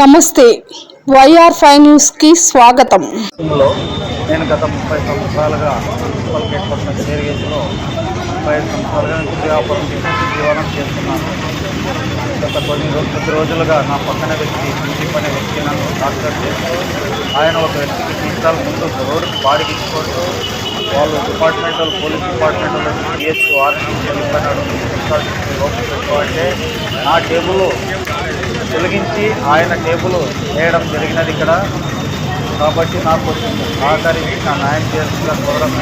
నమస్తే. YR five న్యూస్కి స్వాగతం. నేను గత ముప్పై సంవత్సరాలుగా మున్సిపల్ గేట్ పక్కన చేరిగేజ్లో ముప్పై ఐదు సంవత్సరాలుగా నేను వ్యాపారం చేసి జీవనం చేస్తున్నాను. గత కొన్ని కొద్ది రోజులుగా నా పక్కన వ్యక్తి సందీప్ అనే వ్యక్తి నన్ను డాక్టర్ చేస్తూ ఆయన ఒక వ్యక్తికి తీర్థాలు ముందు రోడ్డు బాడికి ఇచ్చుకుంటూ వాళ్ళు డిపార్ట్మెంట్ పోలీస్ డిపార్ట్మెంట్ వాళ్ళు పిఎస్ ఆర్ఎస్ వెళ్ళిపోయినాడు తీర్థాలు తీసుకుని నా టేబుల్ తొలగించి ఆయన టేబుల్ వేయడం జరిగినది ఇక్కడ. కాబట్టి నాకు సహకరించి నా న్యాయం చేస్తున్న కోరడం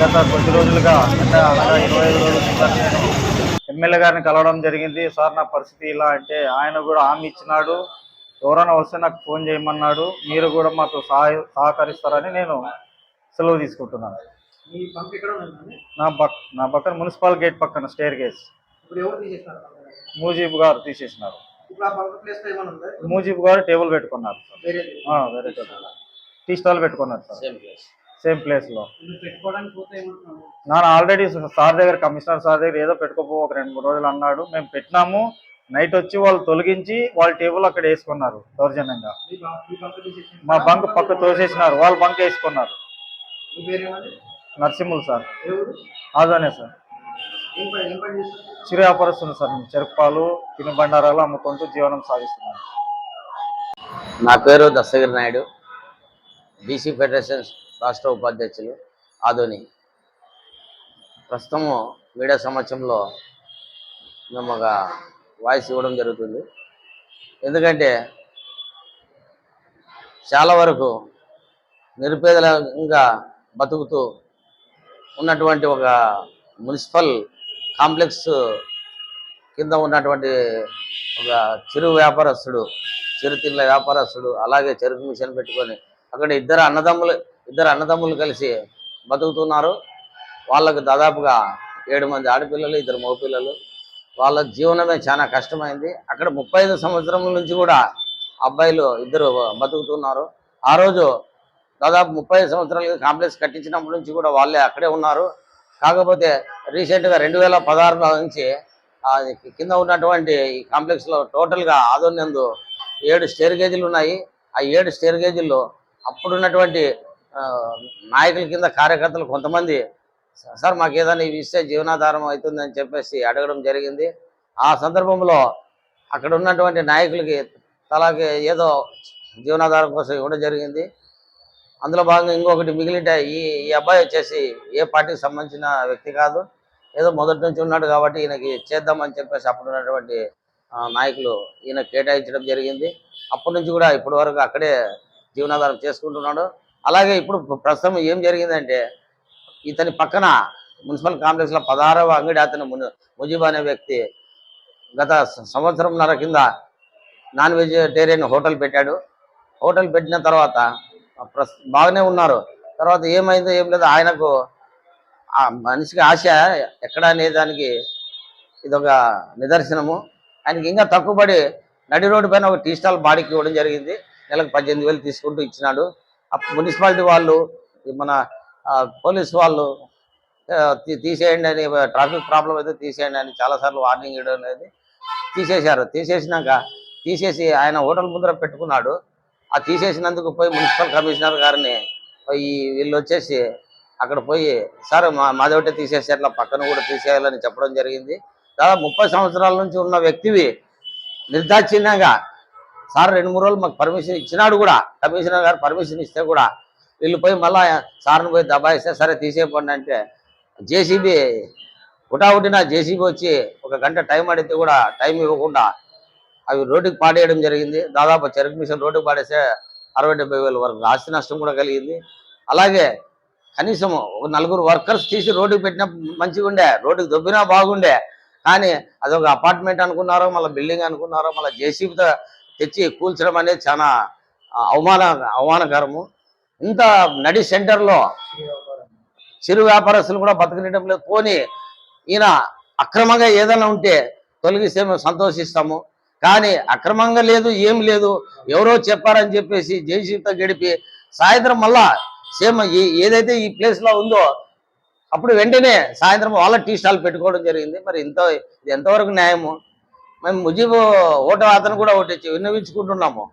గత కొద్ది రోజులుగా అంటే అనగా ఇరవై ఐదు రోజుల క్రితం నేను ఎమ్మెల్యే గారిని కలవడం జరిగింది. సార్ నా పరిస్థితి ఇలా అంటే ఆయన కూడా హామీ ఇచ్చినాడు. ఎవరైనా వస్తే నాకు ఫోన్ చేయమన్నాడు. మీరు కూడా మాకు సహాయ సహకరిస్తారని నేను సెలవు తీసుకుంటున్నాను. నా పక్ నా పక్కన మున్సిపల్ గేట్ పక్కన స్టేర్ గేస్ మూజీబ్ గారు తీసేసినారు. మూజీబ్ గారు టేబుల్ పెట్టుకున్నారు సార్. వేరే ఆ, వేరే టేబుల్. టీ స్టాల్ పెట్టుకున్నారు సార్. సేమ్ ప్లేస్లో. ನಾನು ఆల్రెడీ సార్ దగ్గర కమిషనర్ సార్ దగ్గర ఏదో పెట్టుకోపో ఒక రెండు మూడు రోజులు అన్నాడు. మేము పెట్టినాము. నైట్ వచ్చి వాళ్ళు తొలగించి వాళ్ళ టేబుల్ అక్కడ వేసుకున్నారు దౌర్జన్యంగా. మీ బంక్ పక్క తోసేసినారు. వాళ్ళు బంక్ వేసుకున్నారు. నరసింహులు సార్. ఎవరు? అదనే సార్. చిరు వ్యాపారస్తుంది సార్. చెరుపాలు తినుబండారాలు బండారాలు అమ్ముకుంటూ జీవనం సాగిస్తున్నాను నా పేరు దస్తగిరి నాయుడు. బీసీ ఫెడరేషన్ రాష్ట్ర ఉపాధ్యక్షులు ఆధుని ప్రస్తుతము మీడియా సమక్షంలో మేము ఒక వాయిస్ ఇవ్వడం జరుగుతుంది. ఎందుకంటే చాలా వరకు నిరుపేదలంగా బతుకుతూ ఉన్నటువంటి ఒక మున్సిపల్ కాంప్లెక్స్ కింద ఉన్నటువంటి ఒక చిరు వ్యాపారస్తుడు చిరుతిళ్ళ వ్యాపారస్తుడు అలాగే చెరుకు మిషన్ పెట్టుకొని అక్కడ ఇద్దరు అన్నదమ్ములు ఇద్దరు అన్నదమ్ములు కలిసి బతుకుతున్నారు. వాళ్ళకు దాదాపుగా ఏడు మంది ఆడపిల్లలు ఇద్దరు మగపిల్లలు. వాళ్ళ జీవనమే చాలా కష్టమైంది. అక్కడ ముప్పై ఐదు సంవత్సరముల నుంచి కూడా అబ్బాయిలు ఇద్దరు బతుకుతున్నారు. ఆ రోజు దాదాపు ముప్పై సంవత్సరాలుగా కాంప్లెక్స్ కట్టించినప్పటి నుంచి కూడా వాళ్ళే అక్కడే ఉన్నారు. కాకపోతే రీసెంట్గా రెండు వేల పదహారులో నుంచి కింద ఉన్నటువంటి ఈ కాంప్లెక్స్లో టోటల్గా ఆదోన్యందు ఏడు స్టేర్ గేజీలు ఉన్నాయి. ఆ ఏడు స్టేర్ గేజీల్లో అప్పుడున్నటువంటి నాయకుల కింద కార్యకర్తలు కొంతమంది సార్ మాకు ఏదైనా ఇవి ఇస్తే జీవనాధారం అవుతుందని చెప్పేసి అడగడం జరిగింది. ఆ సందర్భంలో అక్కడ ఉన్నటువంటి నాయకులకి తలాకి ఏదో జీవనాధారం కోసం ఇవ్వడం జరిగింది. అందులో భాగంగా ఇంకొకటి మిగిలిన ఈ ఈ అబ్బాయి వచ్చేసి ఏ పార్టీకి సంబంధించిన వ్యక్తి కాదు. ఏదో మొదటి నుంచి ఉన్నాడు కాబట్టి ఈయనకి చేద్దామని చెప్పేసి అప్పుడు ఉన్నటువంటి ఆ, నాయకులు ఈయన కేటాయించడం జరిగింది. అప్పటి నుంచి కూడా ఇప్పటి వరకు అక్కడే జీవనాధారం చేసుకుంటున్నాడు. అలాగే ఇప్పుడు ప్రస్తుతం ఏం జరిగిందంటే ఇతని పక్కన మున్సిపల్ కాంప్లెక్స్లో పదహారవ అంగడి అతను ముజీబ్ అనే వ్యక్తి గత సంవత్సరంన్నర కింద నాన్ వెజిటేరియన్ హోటల్ పెట్టాడు. హోటల్ పెట్టిన తర్వాత బాగానే ఉన్నారు. తర్వాత ఏమైందో ఏం లేదు ఆయనకు ఆ మనిషికి ఆశ ఎక్కడ అనే దానికి ఇదొక నిదర్శనము. ఆయనకి ఇంకా తక్కువపడి నడి రోడ్డు పైన ఒక టీ స్టాల్ బాడీకి ఇవ్వడం జరిగింది. నెలకు పద్దెనిమిది వేలు తీసుకుంటూ ఇచ్చినాడు. మున్సిపాలిటీ వాళ్ళు మన ఆ, పోలీస్ వాళ్ళు తీసేయండి అని ట్రాఫిక్ ప్రాబ్లం అయితే తీసేయండి అని చాలాసార్లు వార్నింగ్ ఇవ్వడం అనేది తీసేశారు. తీసేసినాక తీసేసి ఆయన హోటల్ ముందర పెట్టుకున్నాడు. ఆ తీసేసినందుకు పోయి మున్సిపల్ కమిషనర్ గారిని పోయి వీళ్ళు వచ్చేసి అక్కడ పోయి సార్ మా మాది ఒకటే తీసేసి అట్లా పక్కన కూడా తీసేయాలని చెప్పడం జరిగింది. దాదాపు ముప్పై సంవత్సరాల నుంచి ఉన్న వ్యక్తివి నిర్దాక్షిణ్యంగా సార్ రెండు మూడు రోజులు మాకు పర్మిషన్ ఇచ్చినాడు కూడా కమిషనర్ గారు పర్మిషన్ ఇస్తే కూడా వీళ్ళు పోయి మళ్ళా సార్ని పోయి దబాయిస్తే సరే తీసేయకండి అంటే జేసీబీ హుటాహుటిన జేసీబీ వచ్చి ఒక గంట టైం అడిగితే కూడా టైం ఇవ్వకుండా అవి రోడ్డుకి పాడేయడం జరిగింది. దాదాపు చెరుకు మిషన్ రోడ్డుకు పాడేస్తే అరవై డెబ్బై వేల వరకు ఆస్తి నష్టం కూడా కలిగింది. అలాగే కనీసం ఒక నలుగురు వర్కర్స్ తీసి రోడ్డుకి పెట్టినా మంచిగా ఉండే రోడ్డుకి దొబ్బినా బాగుండే. కానీ అదొక అపార్ట్మెంట్ అనుకున్నారో మళ్ళీ బిల్డింగ్ అనుకున్నారో మళ్ళీ జేసీబీతో తెచ్చి కూల్చడం అనేది చాలా అవమాన అవమానకరము. ఇంత నడి సెంటర్లో చిరు వ్యాపారస్తులు కూడా బతకనియడం లేదు. పోనీ ఈయన అక్రమంగా ఏదైనా ఉంటే తొలగిస్తే మేము సంతోషిస్తాము. కానీ అక్రమంగా లేదు ఏం లేదు. ఎవరో చెప్పారని చెప్పేసి జయశీలతో గడిపి సాయంత్రం మళ్ళా సేమ్ ఏదైతే ఈ ప్లేస్లో ఉందో అప్పుడు వెంటనే సాయంత్రం వాళ్ళ టీ స్టాల్ పెట్టుకోవడం జరిగింది. మరి ఇంత ఇది ఎంతవరకు న్యాయము? మేము ముజీబు ఓటర్ అతను కూడా ఒకటి విన్నవించుకుంటున్నాము.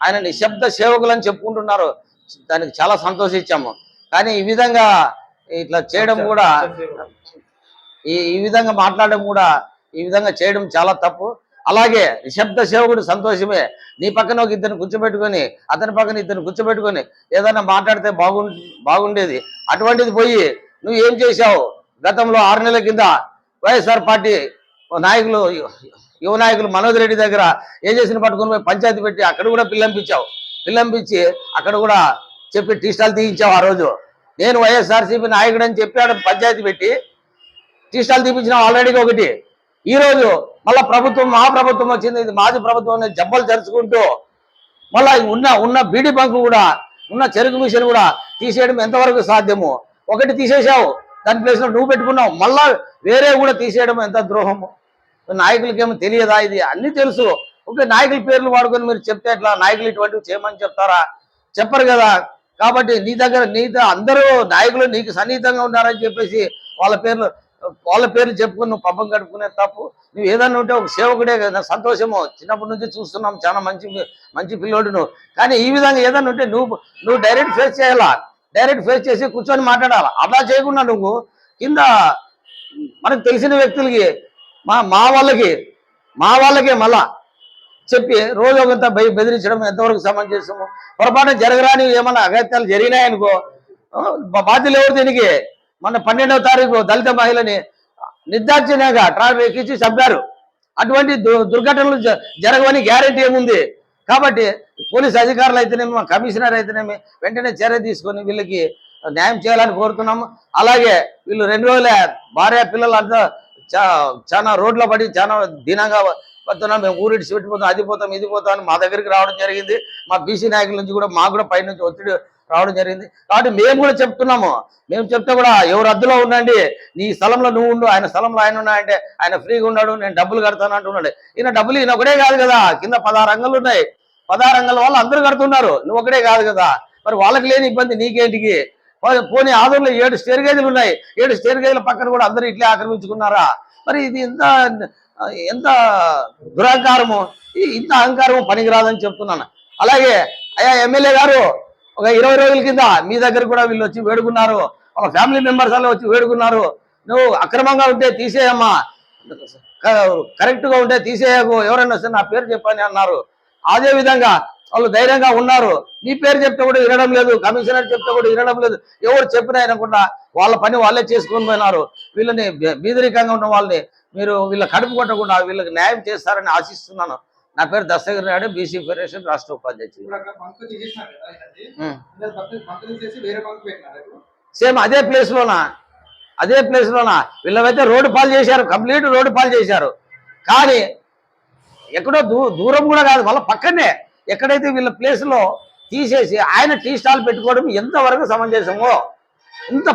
ఆయన నిశ్శబ్ద సేవకులు అని చెప్పుకుంటున్నారు. దానికి చాలా సంతోషించాము. కానీ ఈ విధంగా ఇట్లా చేయడం కూడా ఈ ఈ విధంగా మాట్లాడడం కూడా ఈ విధంగా చేయడం చాలా తప్పు. అలాగే నిశ్శబ్ద సేవకుడు సంతోషమే. నీ పక్కన ఒక ఇద్దరిని కూర్చోబెట్టుకొని అతని పక్కన ఇద్దరిని కూర్చోబెట్టుకొని ఏదైనా మాట్లాడితే బాగు బాగుండేది. అటువంటిది పోయి నువ్వు ఏం చేశావు? గతంలో ఆరు నెలల కింద వైఎస్ఆర్ పార్టీ నాయకులు యువ నాయకులు మనోజ్ రెడ్డి దగ్గర ఏం చేసిన పట్టుకుని పోయి పంచాయతీ పెట్టి అక్కడ కూడా పిల్లంపించావు. పిల్లంపించి అక్కడ కూడా చెప్పి టీ స్టాల్ తీయించావు ఆ రోజు. నేను వైఎస్ఆర్సీపీ నాయకుడు అని చెప్పాడు పంచాయతీ పెట్టి టీ స్టాల్ తీపించినావు ఆల్రెడీగా ఒకటి. ఈ రోజు మళ్ళా ప్రభుత్వం మా ప్రభుత్వం వచ్చింది ఇది మాది ప్రభుత్వం అనేది జబ్బలు తెరుచుకుంటూ మళ్ళా ఉన్న ఉన్న బీడీ బంక్ కూడా ఉన్న చెరుకు మిషన్ కూడా తీసేయడం ఎంతవరకు సాధ్యము? ఒకటి తీసేసావు దాని ప్లేస్లో నువ్వు పెట్టుకున్నావు మళ్ళా వేరే కూడా తీసేయడం ఎంత ద్రోహము? నాయకులకేమో తెలియదా ఇది? అన్ని తెలుసు. ఓకే నాయకుల పేర్లు వాడుకొని మీరు చెప్తే ఎట్లా? నాయకులు ఇటువంటివి చేయమని చెప్తారా? చెప్పరు కదా. కాబట్టి నీ దగ్గర నీ అందరూ నాయకులు నీకు సన్నిహితంగా ఉన్నారని చెప్పేసి వాళ్ళ పేర్లు వాళ్ళ పేర్లు చెప్పుకుని నువ్వు పబ్బం గడుపుకునే తప్పు. నువ్వు ఏదన్నా ఉంటే ఒక సేవకుడే కదా సంతోషము. చిన్నప్పటి నుంచి చూస్తున్నాం చాలా మంచి మంచి పిల్లోడు నువ్వు. కానీ ఈ విధంగా ఏదన్నా ఉంటే నువ్వు నువ్వు డైరెక్ట్ ఫేస్ చేయాలా? డైరెక్ట్ ఫేస్ చేసి కూర్చొని మాట్లాడాలా? అలా చేయకుండా నువ్వు కింద మనకు తెలిసిన వ్యక్తులకి మా మా వాళ్ళకి మా వాళ్ళకే మళ్ళా చెప్పి రోజు ఒకంత భయ బెదిరించడం ఎంతవరకు సమంజసము? పొరపాటు జరగరాని ఏమన్నా అగత్యాలు జరిగినాయనుకో బాధ్యులు ఎవరు దీనికి? మొన్న పన్నెండవ తారీఖు దళిత మహిళని నిర్దాక్షిణ్యంగా ట్రాఫిక్ ఇచ్చి చంపారు. అటువంటి దు- దుర్ఘటనలు జరగవని గ్యారెంటీ ఏముంది? కాబట్టి పోలీస్ అధికారులు అయితేనేమి కమిషనర్ అయితేనేమి వెంటనే చర్య తీసుకొని వీళ్ళకి న్యాయం చేయాలని కోరుతున్నాము. అలాగే వీళ్ళు రెండు రోజుల భార్య పిల్లలు అంతా చాలా రోడ్ల పడి చాలా దీనంగా వస్తున్నాం మేము ఊరిటి పెట్టిపోతాం అది పోతాం ఇది పోతాం అని మా దగ్గరికి రావడం జరిగింది. మా బీసీ నాయకుల నుంచి కూడా మాకు కూడా పైనుంచి ఒత్తిడి రావడం జరిగింది. కాబట్టి మేము కూడా చెప్తున్నాము. మేము చెప్తే కూడా ఎవరు అద్దులో ఉండండి. నీ స్థలంలో నువ్వు ఉండు ఆయన స్థలంలో ఆయన ఉన్నాయంటే ఆయన ఫ్రీగా ఉన్నాడు నేను డబ్బులు కడతాను అంటున్నాడు. ఈయన డబ్బులు ఈయన ఒకటే కాదు కదా. కింద పదహారు అంగళ్ళు ఉన్నాయి. పదహారు అంగళ్ళ వాళ్ళు అందరూ కడుతున్నారు. నువ్వు ఒకటే కాదు కదా. మరి వాళ్ళకి లేని ఇబ్బంది నీకేంటికి? పోనీ ఆదూరులో ఏడు స్టేర్ గేజులు ఉన్నాయి. ఏడు స్టేర్ గేజుల పక్కన కూడా అందరూ ఇట్లే ఆక్రమించుకున్నారా? మరి ఇది ఎంత ఎంత దురహంకారము? ఇంత అహంకారము పనికిరాదని చెప్తున్నాను. అలాగే అయ్యా ఎమ్మెల్యే గారు ఒక ఇరవై రోజుల కింద మీ దగ్గర కూడా వీళ్ళు వచ్చి వేడుకున్నారు. ఒక ఫ్యామిలీ మెంబర్స్ అలా వచ్చి వేడుకున్నారు. నువ్వు అక్రమంగా ఉంటే తీసేయమ్మా. కరెక్ట్గా ఉంటే తీసేయకు. ఎవరైనా వస్తే నా పేరు చెప్పని అన్నారు. అదే విధంగా వాళ్ళు ధైర్యంగా ఉన్నారు. నీ పేరు చెప్తే కూడా వినడం లేదు. కమిషనర్ చెప్తే కూడా వినడం లేదు. ఎవరు చెప్పినా వినకుండా వాళ్ళ పని వాళ్ళే చేసుకొని పోయినారు. వీళ్ళని బీదరికంగా ఉన్న వాళ్ళని మీరు వీళ్ళ కడుపు కొట్టకుండా వీళ్ళకి న్యాయం చేస్తారని ఆశిస్తున్నాను. నా పేరు దస్తగిరి నాయుడు బీసీ ఫెడరేషన్ రాష్ట్ర ఉపాధ్యక్షుడు. సేమ్ అదే ప్లేస్ లోనా? అదే ప్లేస్ లోనా? వీళ్ళవైతే రోడ్డు పాలు చేశారు కంప్లీట్ రోడ్డు పాలు చేశారు. కానీ ఎక్కడో దూరం కూడా కాదు వాళ్ళ పక్కనే ఎక్కడైతే వీళ్ళ ప్లేస్లో తీసేసి ఆయన టీ స్టాల్ పెట్టుకోవడం ఎంతవరకు సమంజసమో ఇంత